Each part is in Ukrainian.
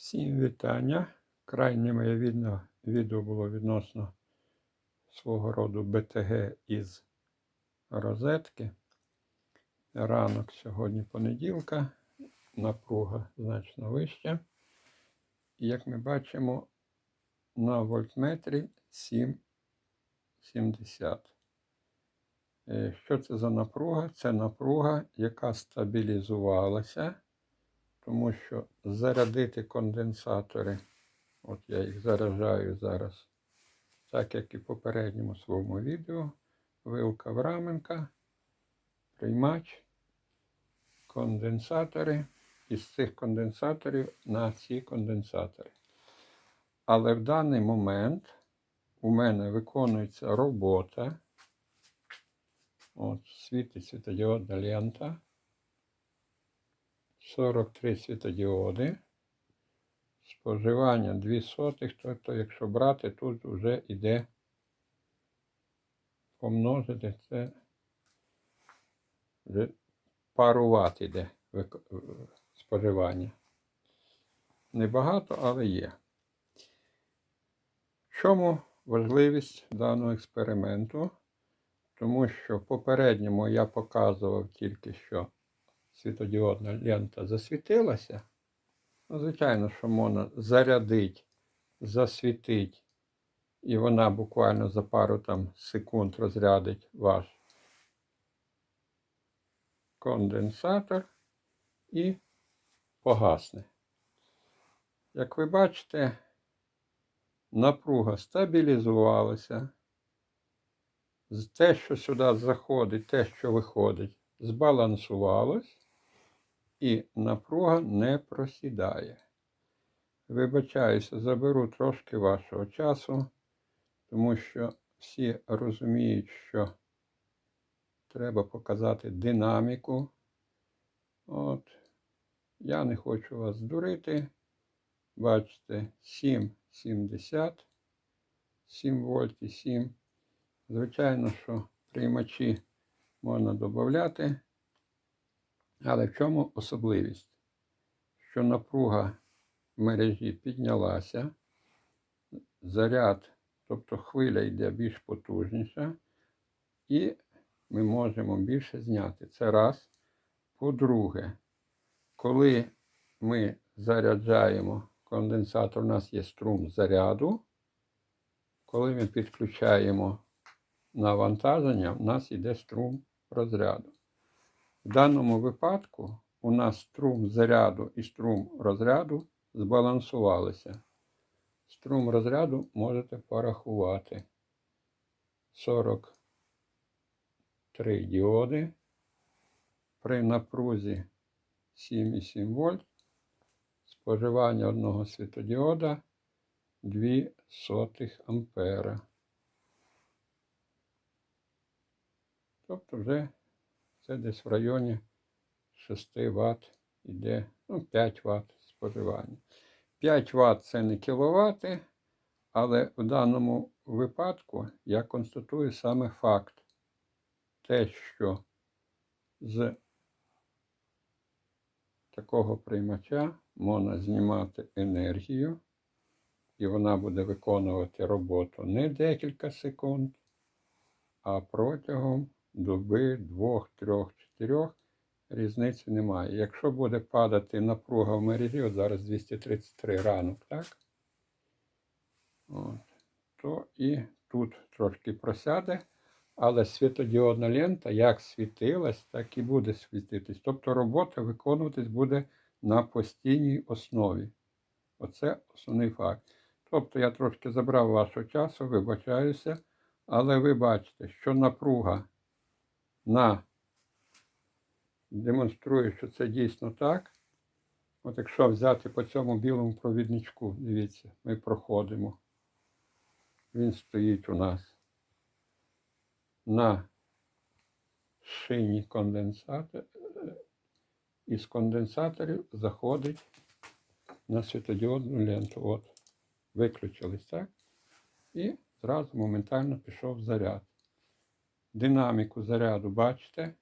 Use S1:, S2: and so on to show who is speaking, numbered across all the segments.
S1: Всім вітання. Крайнє моє відео, відео було відносно свого роду БТГ із розетки. Ранок сьогодні понеділка, напруга значно вища. І як ми бачимо, на вольтметрі 7,70. Е, Що це за напруга? Це напруга, яка стабілізувалася тому що зарядити конденсатори, от я їх заряджаю зараз, так як і в попередньому своєму відео, вилка в раменка, приймач, конденсатори, із цих конденсаторів на ці конденсатори. Але в даний момент у мене виконується робота. От, світить світодіодна лента. 43 світодіоди. Споживання 2 сотих, тобто, якщо брати, тут вже йде помножити, це вже пару йде споживання. Небагато, але є. В чому важливість даного експерименту? Тому що в попередньому я показував тільки що світодіодна лента засвітилася, ну, звичайно, що можна зарядити, засвітити, і вона буквально за пару там секунд розрядить ваш конденсатор і погасне. Як ви бачите, напруга стабілізувалася. Те, що сюди заходить, те, що виходить, збалансувалось і напруга не просідає. Вибачаюся, заберу трошки вашого часу, тому що всі розуміють, що треба показати динаміку. От, я не хочу вас дурити. Бачите, 7,70, 7 вольт і 7. Звичайно, що приймачі можна додати. Але в чому особливість? Що напруга мережі піднялася, заряд, тобто хвиля йде більш потужніша, і ми можемо більше зняти. Це раз. По-друге, коли ми заряджаємо конденсатор, у нас є струм заряду. Коли ми підключаємо навантаження, у нас йде струм розряду. В даному випадку у нас струм заряду і струм розряду збалансувалися. Струм розряду можете порахувати. 43 діоди. При напрузі 7,7 вольт. Споживання одного світодіода 2 сотих ампера. Тобто вже це десь в районі 6 Вт іде, ну, 5 Вт споживання. 5 Вт це не кіловати, але в даному випадку я констатую саме факт. Те, що з такого приймача можна знімати енергію, і вона буде виконувати роботу не декілька секунд, а протягом доби, двох, трьох, чотирьох різниці немає. Якщо буде падати напруга в мережі, от зараз 233 ранок, так? От, то і тут трошки просяде, але світодіодна лента як світилась, так і буде світитись. Тобто робота виконуватись буде на постійній основі. Оце основний факт. Тобто я трошки забрав вашого часу, вибачаюся, але ви бачите, що напруга на демонструю, що це дійсно так. От якщо взяти по цьому білому провідничку, дивіться, ми проходимо. Він стоїть у нас на шині конденсатор. Із конденсаторів заходить на світодіодну ленту. От, виключились, так? І зразу моментально пішов заряд динаміку заряду, бачите?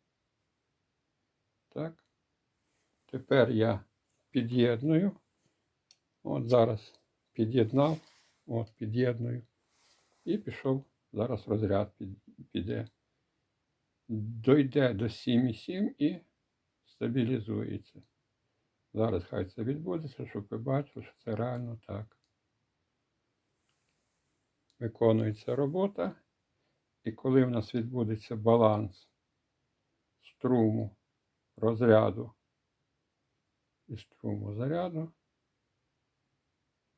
S1: Так. Тепер я під'єдную От зараз під'єднав, от під'єдную. І пішов. Зараз розряд піде. Дойде до 7,7 і стабілізується. Зараз хай це відбудеться, щоб ви бачили, що це реально так. Виконується робота. І коли в нас відбудеться баланс струму, розряду і струму заряду,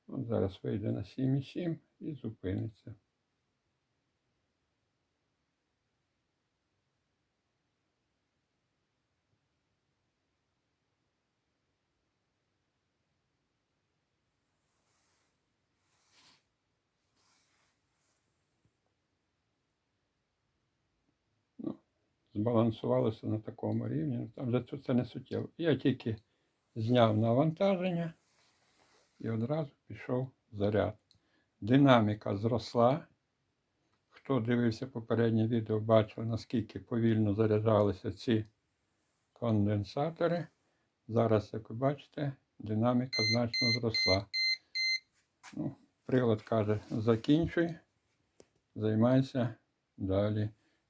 S1: от зараз вийде на 7,7 і зупиниться. Збалансувалося на такому рівні. Ну, Там це- це не суттєво. Я тільки зняв навантаження і одразу пішов заряд. Динаміка зросла. Хто дивився попереднє відео, бачив, наскільки повільно заряджалися ці конденсатори. Зараз, як ви бачите, динаміка значно зросла. Ну, прилад каже, закінчуй, займайся далі.